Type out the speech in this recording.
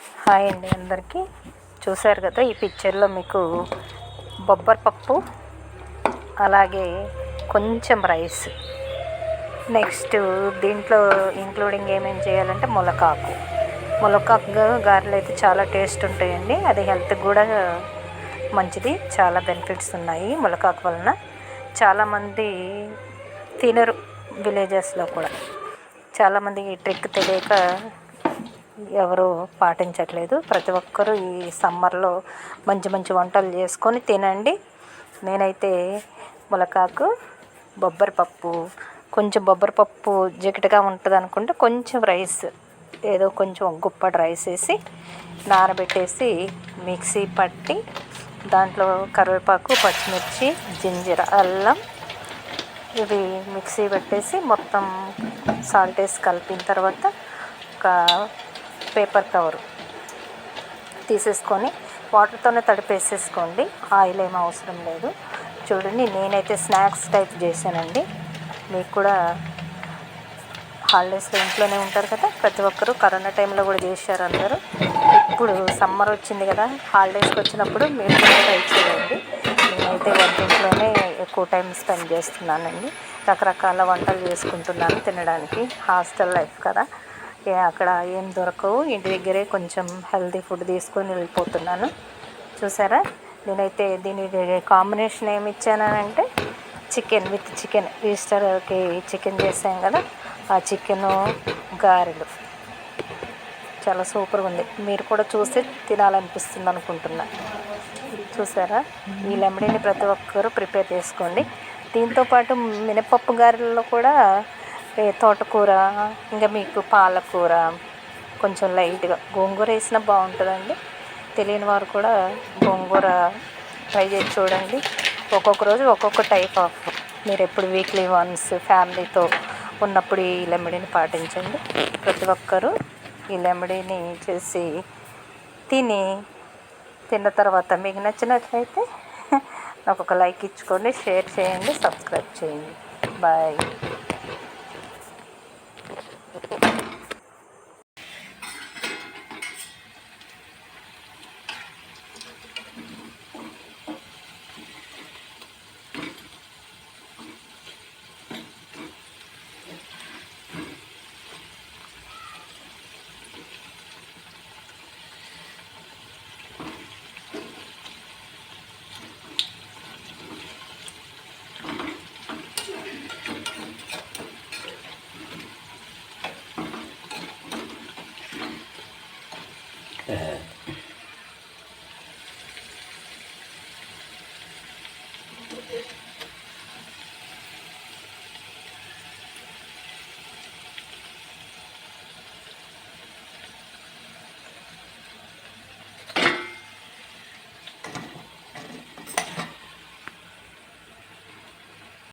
Hi అండి అందరికీ. చూశారు కదా ఈ పిక్చర్లో మీకు బొబ్బరి పప్పు అలాగే కొంచెం రైస్. నెక్స్ట్ దీంట్లో ఇంక్లూడింగ్ ఏమేమి చేయాలంటే ములకాకు. ములకాకు గారెలు అయితే చాలా టేస్ట్ ఉంటాయండి. అది హెల్త్కి కూడా మంచిది. చాలా బెనిఫిట్స్ ఉన్నాయి ములకాకు వలన. చాలామంది తినరు విలేజెస్లో కూడా. చాలామంది ఈ ట్రిక్ తెలియక ఎవరు పాటించట్లేదు. ప్రతి ఒక్కరూ ఈ సమ్మర్లో మంచి మంచి వంటలు చేసుకొని తినండి. నేనైతే ములకాకు బొబ్బరి పప్పు కొంచెం బొబ్బరి పప్పు జిగటగా ఉంటుంది అనుకుంటే కొంచెం రైస్ ఏదో కొంచెం గుప్పటి రైస్ వేసి నానబెట్టేసి మిక్సీ పట్టి దాంట్లో కరివేపాకు పచ్చిమిర్చి జింజర అల్లం ఇవి మిక్సీ పెట్టేసి మొత్తం సాల్ట్ వేసి కలిపిన తర్వాత ఒక పేపర్ కవర్ తీసేసుకొని వాటర్తోనే తడిపేసేసుకోండి. ఆయిల్ ఏం అవసరం లేదు. చూడండి నేనైతే స్నాక్స్ టైప్ చేశానండి. మీకు కూడా హాలిడేస్లో ఇంట్లోనే ఉంటారు కదా ప్రతి ఒక్కరూ కరోనా టైంలో కూడా చేశారు అందరూ. ఇప్పుడు సమ్మర్ వచ్చింది కదా హాలిడేస్కి వచ్చినప్పుడు మీరు కూడా ట్రై చేయండి. నేనైతే వంటింట్లోనే ఎక్కువ టైం స్పెండ్ చేస్తున్నానండి. రకరకాల వంటలు చేసుకుంటున్నాను తినడానికి. హాస్టల్ లైఫ్ కదా. అక్కడ ఏం దొరకవు. ఇంటి దగ్గరే కొంచెం హెల్తీ ఫుడ్ తీసుకొని వెళ్ళిపోతున్నాను. చూసారా? నేనైతే దీని కాంబినేషన్ ఏమి ఇచ్చానంటే చికెన్ విత్ చికెన్. ఈస్టర్కి చికెన్ చేసాం కదా ఆ చికెను గారెలు. చాలా సూపర్గా ఉంది. మీరు కూడా చూసి తినాలనిపిస్తుంది అనుకుంటున్నా. చూసారా? ఈ లెమడీని ప్రతి ఒక్కరూ ప్రిపేర్ చేసుకోండి. దీంతోపాటు మినపప్పు గారెల్లో కూడా ఏ తోటకూర ఇంకా మీకు పాలకూర కొంచెం లైట్గా. గోంగూర వేసినా బాగుంటుందండి. తెలియని వారు కూడా గోంగూర ట్రై చేసి చూడండి. ఒక్కొక్క రోజు ఒక్కొక్క టైప్ ఆఫ్ మీరు ఎప్పుడు వీక్లీ వన్స్ ఫ్యామిలీతో ఉన్నప్పుడు ఈ లెమడీని పాటించండి. ప్రతి ఒక్కరూ ఈ లెమిడిని చేసి తిని తిన్న తర్వాత మీకు నచ్చినట్లయితే నాకు ఒక లైక్ ఇచ్చుకోండి షేర్ చేయండి సబ్స్క్రైబ్ చేయండి. బాయ్.